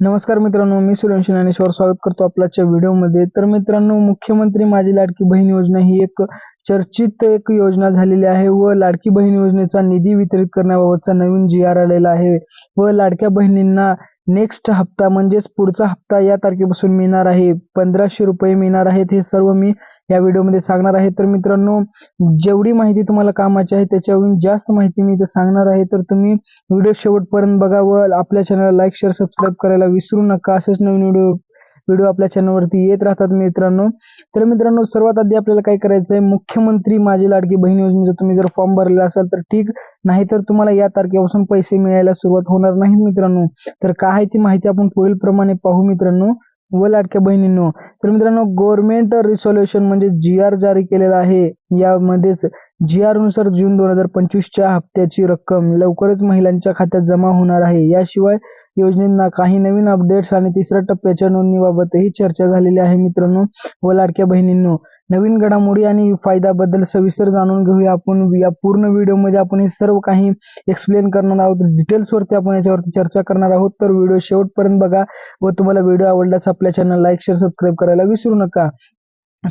नमस्कार मित्रांनो मी सुरेश ज्ञानेश्वर स्वागत करतो आपल्याच्या व्हिडिओमध्ये. तर मित्रांनो मुख्यमंत्री माझी लाडकी बहीण योजना ही एक चर्चित एक योजना झालेली आहे व लाडकी बहीण योजनेचा निधी वितरित करण्याबाबतचा नवीन जी आर आलेला आहे व लाडक्या बहिणींना नेक्स्ट हप्ता म्हणजेच पुढचा हप्ता या तारखेपासून मिळणार आहे. पंधराशे रुपये मिळणार आहेत हे सर्व मी या व्हिडिओमध्ये सांगणार आहे. तर मित्रांनो जेवढी माहिती तुम्हाला कामाची आहे त्याच्याहून जास्त माहिती मी इथे सांगणार आहे. तर तुम्ही व्हिडिओ शेवटपर्यंत बघा व आपल्या चॅनलला लाईक शेअर सबस्क्राईब करायला विसरू नका. असेच नवीन व्हिडिओ व्हिडिओ आपल्या चॅनलवरती येत राहतात मित्रांनो. तर मित्रांनो सर्वात आधी आपल्याला काय करायचं आहे मुख्यमंत्री माझी लाडकी बहीण योजनेचा तुम्ही जर फॉर्म भरलेला असाल तर ठीक. नाहीतर तुम्हाला या तारखेपासून पैसे मिळायला सुरुवात होणार नाही मित्रांनो. तर काय आहे ती माहिती आपण पुढील प्रमाणे पाहू मित्रांनो. व लाडक्या बहिणींनो तर मित्रांनो गव्हर्नमेंट रिसॉल्युशन म्हणजे जी आर जारी केलेला आहे. यामध्येच जी आरनुसार जून दोन हजार पंचवीसच्या हप्त्याची रक्कम लवकरच महिलांच्या खात्यात जमा होणार आहे. याशिवाय योजनेंना काही नवीन अपडेट्स आणि तिसऱ्या टप्प्याच्या नोंदणीबाबतही चर्चा झालेली आहे मित्रांनो. व लाडक्या बहिणींनो नवीन घडामोडी आणि फायद्याबद्दल सविस्तर जाणून घेऊया आपण. या पूर्ण व्हिडिओमध्ये आपण हे सर्व काही एक्सप्लेन करणार आहोत. डिटेल्स वरती आपण याच्यावरती चर्चा करणार आहोत. तर व्हिडिओ शेवटपर्यंत बघा व तुम्हाला व्हिडिओ आवडल्यास आपल्या चॅनल लाईक शेअर सबस्क्राईब करायला विसरू नका.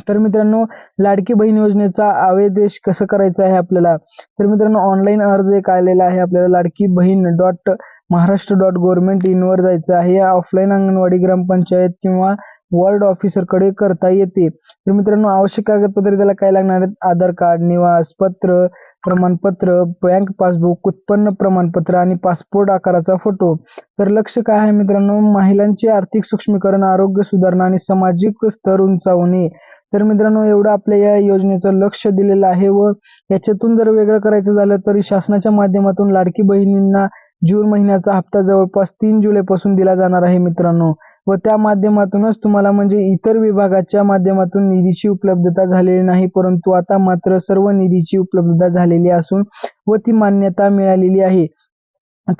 तर मित्रांनो लाडकी बहीण योजनेचा आवेदेश कसं करायचा आहे आपल्याला? तर मित्रांनो ऑनलाईन अर्ज एक आलेला आहे. आपल्याला Ladki Bahin dot Maharashtra dot government इनवर जायचं आहे. ऑफलाईन अंगणवाडी ग्रामपंचायत किंवा वॉर्ड ऑफिसरकडे करता येते. तर मित्रांनो आवश्यक कागदपत्रे त्याला काय लागणार आहेत? आधार कार्ड निवास पत्र प्रमाणपत्र बँक पासबुक उत्पन्न प्रमाणपत्र आणि पासपोर्ट आकाराचा फोटो तर लक्ष काय आहे मित्रांनो? महिलांचे आर्थिक सूक्ष्मीकरण आरोग्य सुधारणा आणि सामाजिक स्तर उंचावणे. तर मित्रांनो एवढं आपल्या या योजनेचं लक्ष दिलेलं आहे व याच्यातून जर वेगळं करायचं झालं तरी शासनाच्या माध्यमातून लाडकी बहिणींना जून महिन्याचा हप्ता जवळपास तीन जुलैपासून दिला जाणार आहे मित्रांनो. व त्या माध्यमातूनच तुम्हाला म्हणजे इतर विभागाच्या माध्यमातून निधीची उपलब्धता झालेली नाही परंतु आता मात्र सर्व निधीची उपलब्धता झालेली असून व ती मान्यता मिळालेली आहे.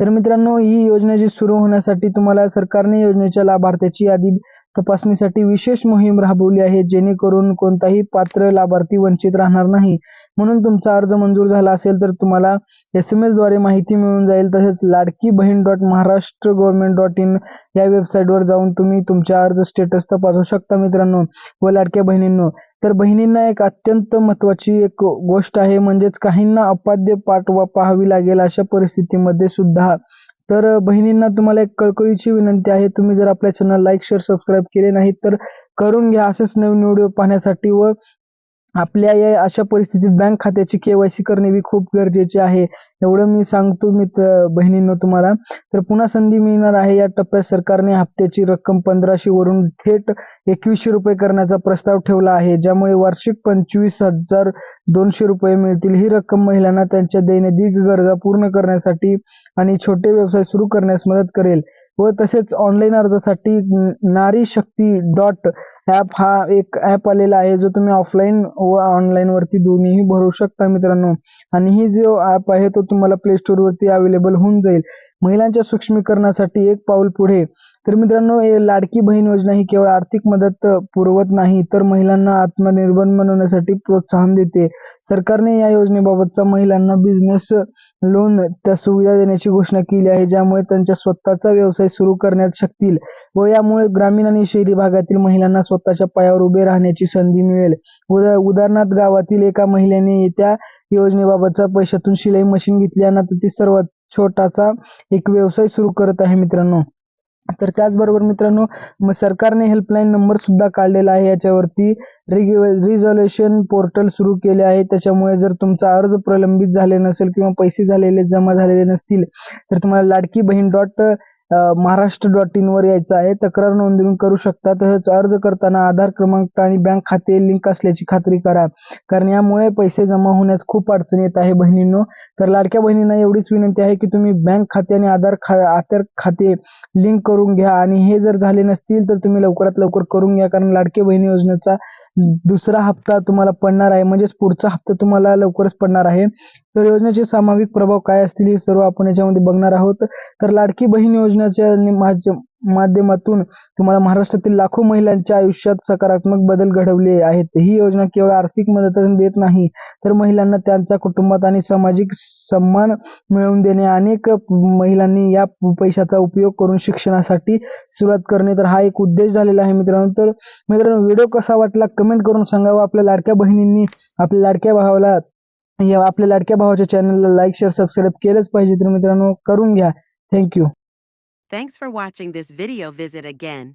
तर मित्रांनो ही योजना जी सुरू होण्यासाठी तुम्हाला सरकारने योजनेच्या लाभार्थ्याची यादी तपासणीसाठी विशेष मोहीम राबवली आहे जेणेकरून कोणताही पात्र लाभार्थी वंचित राहणार नाही. म्हणून तुमचा अर्ज मंजूर झाला असेल तर तुम्हाला एस एम एसद्वारे माहिती मिळून जाईल. तसेच Ladki Bahin dot Maharashtra government dot in या वेबसाईटवर जाऊन तुम्ही तुमच्या अर्ज स्टेटस तपासू शकता मित्रांनो व लाडक्या बहिणींनो. तर बहिणींना एक अत्यंत महत्वाची एक गोष्ट आहे म्हणजेच काहींना अपाद्य पाठवा पाहावी लागेल अशा परिस्थितीमध्ये सुद्धा. तर बहिणींना तुम्हाला एक कळकळीची विनंती आहे तुम्ही जर आपल्या चॅनल लाईक शेअर सबस्क्राईब केले नाही तर करून घ्या असेच नवीन व्हिडिओ पाहण्यासाठी व आपल्या या अशा परिस्थितीत बँक खात्याची केवायसी करणे ही खूप गरजेचे आहे. एवढं मी सांगतो मी बहिणींनो तुम्हाला. तर पुन्हा संधी मिळणार आहे या टप्प्यात सरकारने हप्त्याची रक्कम पंधराशे वरून थेट एकवीसशे रुपये करण्याचा प्रस्ताव ठेवला आहे ज्यामुळे वार्षिक पंचवीस हजार दोनशे रुपये मिळतील. ही रक्कम महिलांना त्यांच्या दैनंदिन गरजा पूर्ण करण्यासाठी आणि छोटे व्यवसाय सुरू करण्यास मदत करेल. व तसेच ऑनलाईन अर्जासाठी नारी शक्ती डॉट ॲप हा एक ॲप आलेला आहे जो तुम्ही ऑफलाईन व ऑनलाईन वरती दोन्हीही भरू शकता मित्रांनो. आणि ही जो ॲप आहे तो तुम्हाला प्ले स्टोर वरती अवेलेबल होऊन जाईल. महिलांच्या सूक्ष्मीकरणासाठी एक पाऊल पुढे. तर मित्रांनो लाडकी बहीण योजना ही केवळ आर्थिक मदत पुरवत नाही तर महिलांना आत्मनिर्भर बनवण्यासाठी प्रोत्साहन देते. सरकारने या योजनेबाबतचा महिलांना बिझनेस लोन त्या सुविधा देण्याची घोषणा केली आहे ज्यामुळे त्यांच्या स्वतःचा व्यवसाय सुरू करण्यात शकतील व यामुळे ग्रामीण आणि शहरी भागातील महिलांना स्वतःच्या पायावर उभे राहण्याची संधी मिळेल. उदा उदाहरणार्थ गावातील एका महिलेने त्या योजनेबाबतचा पैशातून शिलाई मशीन घेतली आणि ती सर्वात छोटासा एक व्यवसाय सुरू करत आहे मित्रांनो. तर त्याचबरोबर मित्रांनो मग सरकारने हेल्पलाईन नंबर सुद्धा काढलेला आहे. याच्यावरती रिझॉल्युशन पोर्टल सुरू केले आहे. त्याच्यामुळे जर तुमचा अर्ज प्रलंबित झाले नसेल किंवा पैसे झालेले जमा झालेले नसतील तर तुम्हाला लाडकी Bahin dot Maharashtra dot in वर यायचं आहे. तक्रार नोंदणी करू शकता. तसंच अर्ज करताना आधार क्रमांक आणि बँक खाते लिंक असल्याची खात्री करा. कारण यामुळे पैसे जमा होण्यास खूप अडचण येत आहे बहिणींनो. तर लाडक्या बहिणींना एवढीच विनंती आहे की तुम्ही बँक खाते आणि आधार खा आधार खाते लिंक करून घ्या. आणि हे जर झाले नसतील तर तुम्ही लवकरात लवकर करून घ्या. कारण लाडके बहिणी योजनेचा दुसरा हप्ता तुम्हाला पडणार आहे म्हणजेच पुढचा हप्ता तुम्हाला लवकरच पडणार आहे. तर योजनेचे सामाविक प्रभाव काय असतील हे सर्व आपण याच्यामध्ये बघणार आहोत. तर लाडकी बहीण योजनेच्या माध्यमातून तुम्हाला महाराष्ट्रातील लाखो महिलांच्या आयुष्यात सकारात्मक बदल घडवले आहेत. ही योजना केवळ आर्थिक मदतच देत नाही तर महिलांना त्यांच्या कुटुंबात आणि सामाजिक सन्मान मिळवून देणे अनेक महिलांनी या पैशाचा उपयोग करून शिक्षणासाठी सुरुवात करणे तर हा एक उद्देश झालेला आहे मित्रांनो. तर मित्रांनो व्हिडिओ कसा वाटला कमेंट करून सांगावा. आपल्या लाडक्या बहिणींनी आपल्या लाडक्या भावाला या आपल्या लाडक्या भावाच्या चॅनलला लाईक शेअर सबस्क्राईब केलंच पाहिजे तर मित्रांनो करून घ्या. Thank you Thanks for watching this video visit again.